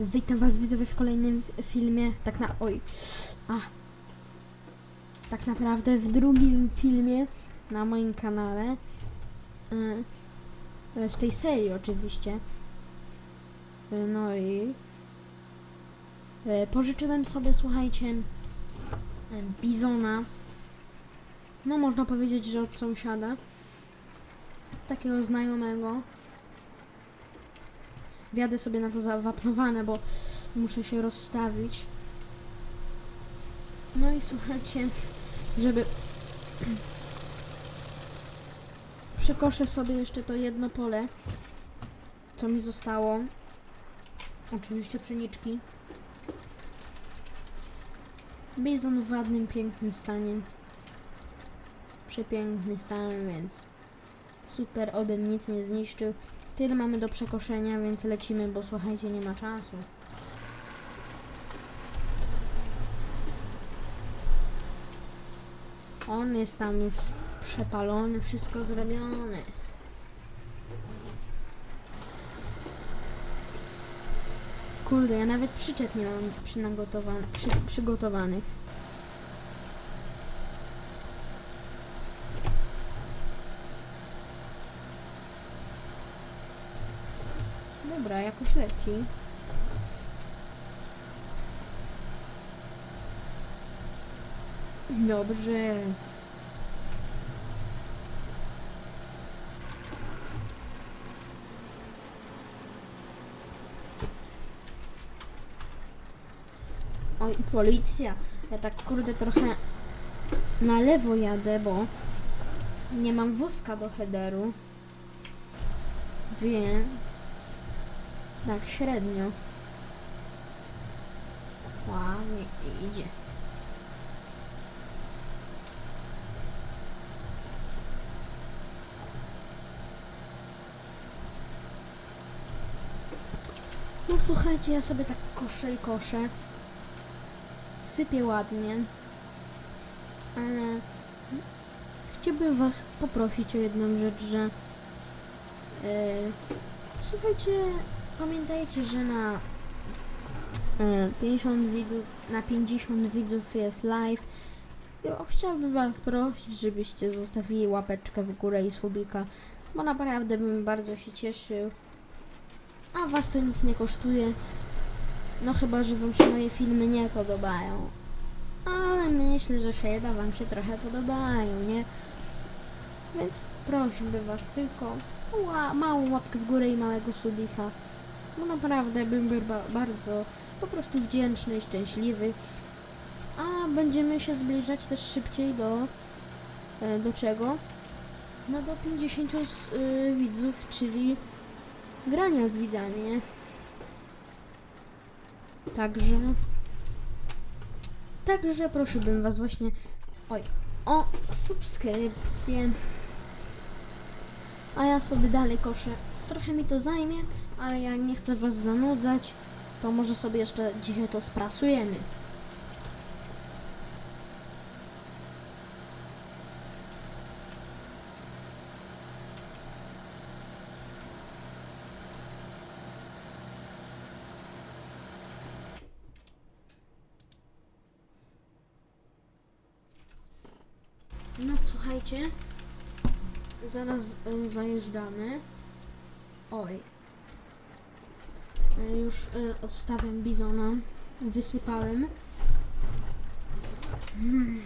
Witam was widzowie w kolejnym filmie, tak na... oj, a, tak naprawdę w drugim filmie na moim kanale, z tej serii oczywiście, Y, no i y, pożyczyłem sobie, słuchajcie, bizona, no można powiedzieć, że od sąsiada, takiego znajomego, Wjadę sobie na to zawapnowane, bo muszę się rozstawić. No i słuchajcie, żeby przekoszę sobie jeszcze to jedno pole, co mi zostało. Oczywiście pszeniczki. Bizon w ładnym, pięknym stanie. Przepiękny stan, więc super, obym nic nie zniszczył. Tyle mamy do przekoszenia, więc lecimy, bo słuchajcie, nie ma czasu. On jest tam już przepalony, wszystko zrobione jest. Kurde, ja nawet przyczep nie mam przynagotowan- przy, przygotowanych. Dobra, jakoś leci. Dobrze. Oj, policja. Ja tak kurde trochę na lewo jadę, bo nie mam wózka do headeru. Więc tak średnio. Ładnie idzie. No słuchajcie, ja sobie tak koszę i koszę. Sypię ładnie. Ale chciałbym was poprosić o jedną rzecz, że yy, słuchajcie, pamiętajcie, że na yy, 50 widzów, na 50 widzów jest live. Chciałbym was prosić, żebyście zostawili łapeczkę w górę i subika, bo naprawdę bym bardzo się cieszył. A was to nic nie kosztuje. No chyba, że wam się moje filmy nie podobają. Ale myślę, że Shada wam się trochę podobają, nie? Więc prosiłbym was tylko o małą łapkę w górę i małego subika. Bo naprawdę bym był ba- bardzo po prostu wdzięczny i szczęśliwy. A będziemy się zbliżać też szybciej do... e, do czego? No do 50 z, y, widzów, czyli grania z widzami? Także... Także prosiłbym was właśnie... Oj, o subskrypcję. A ja sobie dalej koszę. Trochę mi to zajmie, ale ja nie chcę was zanudzać, to może sobie jeszcze dzisiaj to sprasujemy. No słuchajcie, zaraz y, zajeżdżamy. Oj. Y, już y, odstawiam bizona. Wysypałem. Hmm.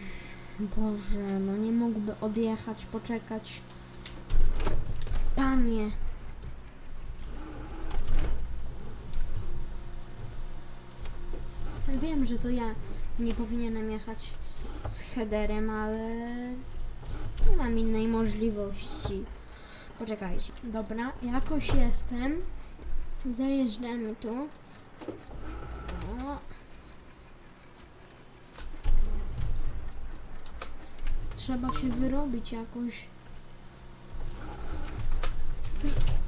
Boże, no nie mógłby odjechać, poczekać. Panie. Wiem, że to ja nie powinienem jechać z headerem, ale nie mam innej możliwości. Poczekajcie. Dobra, jakoś jestem. Zajeżdżamy tu. O. Trzeba się wyrobić jakoś.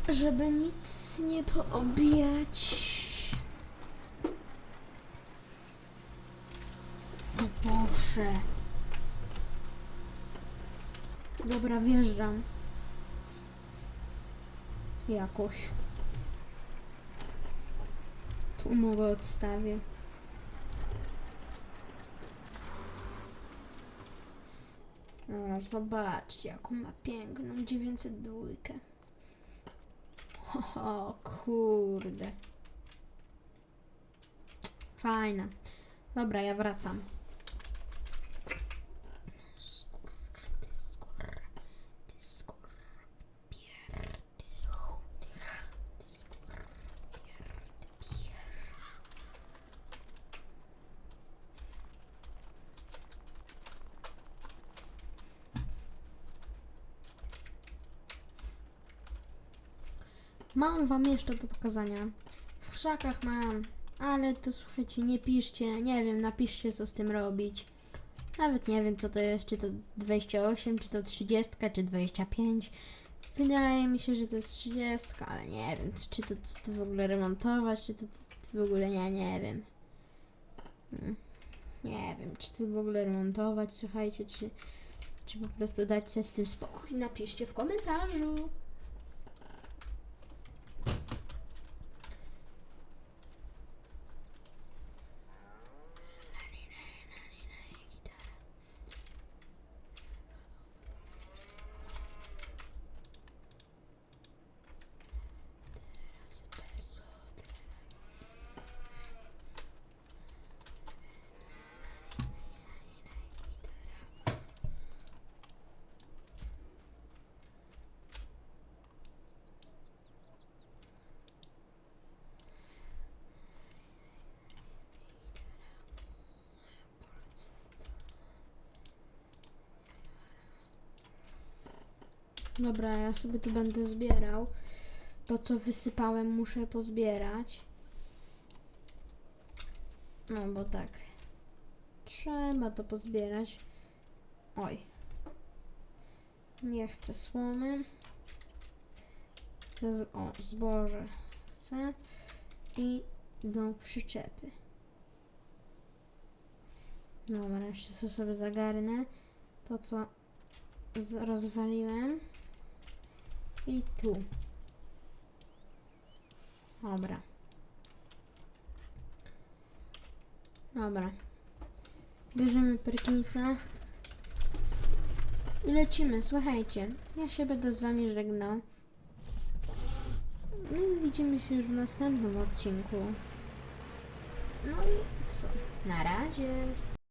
Żeby nic nie poobijać. O Boże. Dobra, wjeżdżam. Jakoś. umowę odstawię. O, zobaczcie, jaką ma piękną 902. O, kurde. Fajna. Dobra, ja wracam. Mam wam jeszcze do pokazania. W krzakach mam, ale to słuchajcie, nie piszcie, nie wiem, napiszcie co z tym robić. Nawet nie wiem co to jest, czy to 28, czy to 30, czy 25. Wydaje mi się, że to jest 30, ale nie wiem, czy to, czy to w ogóle remontować, czy to, to w ogóle nie, nie wiem. Mm, Nie wiem, czy to w ogóle remontować, słuchajcie, czy, czy po prostu dać sobie z tym spokój. Napiszcie w komentarzu. Dobra, ja sobie tu będę zbierał. To, co wysypałem, muszę pozbierać. No, bo tak. Trzeba to pozbierać. Oj. Nie chcę słomy. Chcę z, o, zboże. Chcę. I do przyczepy. Dobra, jeszcze sobie zagarnę. To, co rozwaliłem. I tu. Dobra. Dobra. Bierzemy Perkinsa. I lecimy, słuchajcie. Ja się będę z wami żegnał. No i widzimy się już w następnym odcinku. No i co? Na razie.